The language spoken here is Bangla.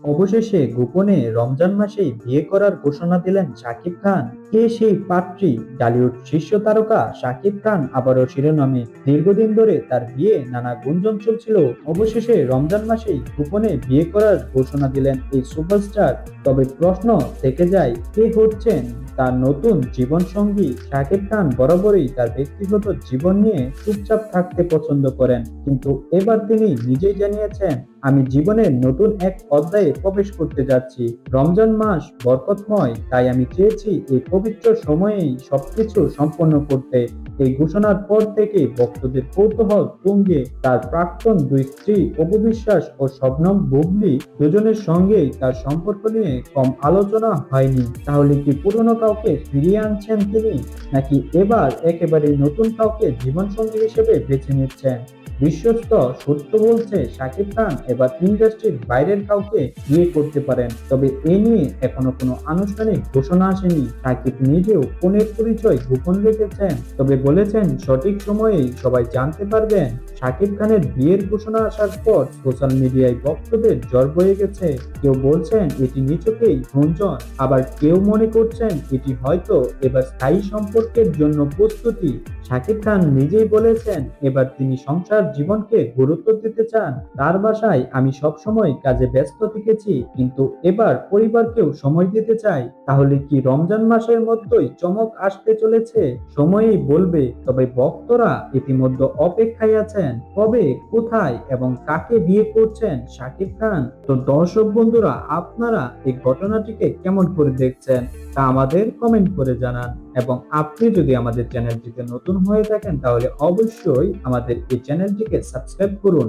অবশেষে গোপনে রমজান মাসেই বিয়ে করার ঘোষণা দিলেন শাকিব খান। কে সেই পাত্রী? ডালিউড শীর্ষ তারকা শাকিব খান আবারও শিরোনামে। দীর্ঘদিন ধরে তার বিয়ে নানা গুঞ্জন চলছিল। অবশেষে রমজান মাসেই গোপনে বিয়ে করার ঘোষণা দিলেন এই সুপারস্টার। তবে প্রশ্ন থেকে যায়, কে হচ্ছেন তার নতুন জীবন সঙ্গী শাকিব খান বরাবরই তার ব্যক্তিগত জীবন নিয়ে চুপচাপ থাকতে পছন্দ করেন। কিন্তু এবার তিনি নিজেই জানিয়েছেন, আমি জীবনের নতুন এক অধ্যায়ে প্রবেশ করতে যাচ্ছি। রমজান মাস বরকতময়, তাই আমি চেয়েছি এই পবিত্র সময়েই সবকিছু সম্পন্ন করতে। এই ঘোষণার পর থেকে ভক্তদের কৌতূহল তুঙ্গে তার প্রাক্তন দুই স্ত্রী অপবিশ্বাস ও শবনম বুবলি দুজনের সঙ্গে তার সম্পর্ক নিয়ে কম আলোচনা হয়নি। তাহলে কি পুরনো কাউকে ফিরিয়ে আনছেন তিনি? নাকি এবার একেবারে নতুন কাউকে জীবনসঙ্গী হিসেবে বেছে নিচ্ছেন? বিশ্বস্ত সত্য বলছে শাকিব খান এবার ইন্ডাস্ট্রির বাইরের কাউকে বিয়ে করতে পারেন। তবে এ নিয়ে এখনও কোনো আনুষ্ঠানিক ঘোষণা আসেনি। শাকিব নিজেও কনের পরিচয় গোপন রেখেছেন। তবে বলেছেন সঠিক সময়ে সবাই জানতে পারবেন শাকিব খানের বিয়ের ঘোষণা আসার পর সোশ্যাল মিডিয়ায় বক্তব্যের জ্বর বয়ে গেছে। কেউ বলছেন এটি নিচকেই গুঞ্জন আবার কেউ মনে করছেন এটি হয়তো এবার স্থায়ী সম্পর্কের জন্য প্রস্তুতি। শাকিব খান নিজেই বলেছেন, এবার তিনি সংসার জীবনকে গুরুত্ব দিতে চান। তার বাসায় আমি সবসময় কাজে ব্যস্ত থেকেছি, কিন্তু এবার পরিবারকেও সময় দিতে চাই। তাহলে কি রমজান মাসের মধ্যেই চমক আসতে চলেছে? সময়ই বলবে, তবে ভক্তরা ইতিমধ্যে অপেক্ষায় আছেন। কবে, কোথায় এবং কাকে বিয়ে করছেন শাকিব খান? তো দর্শক বন্ধুরা, আপনারা এই ঘটনাটিকে কেমন করে দেখছেন তা আমাদের কমেন্ট করে জানান। এবং আপনি যদি আমাদের চ্যানেলটিতে নতুন হয়ে থাকেন, তাহলে অবশ্যই আমাদের এই চ্যানেলটিকে সাবস্ক্রাইব করুন।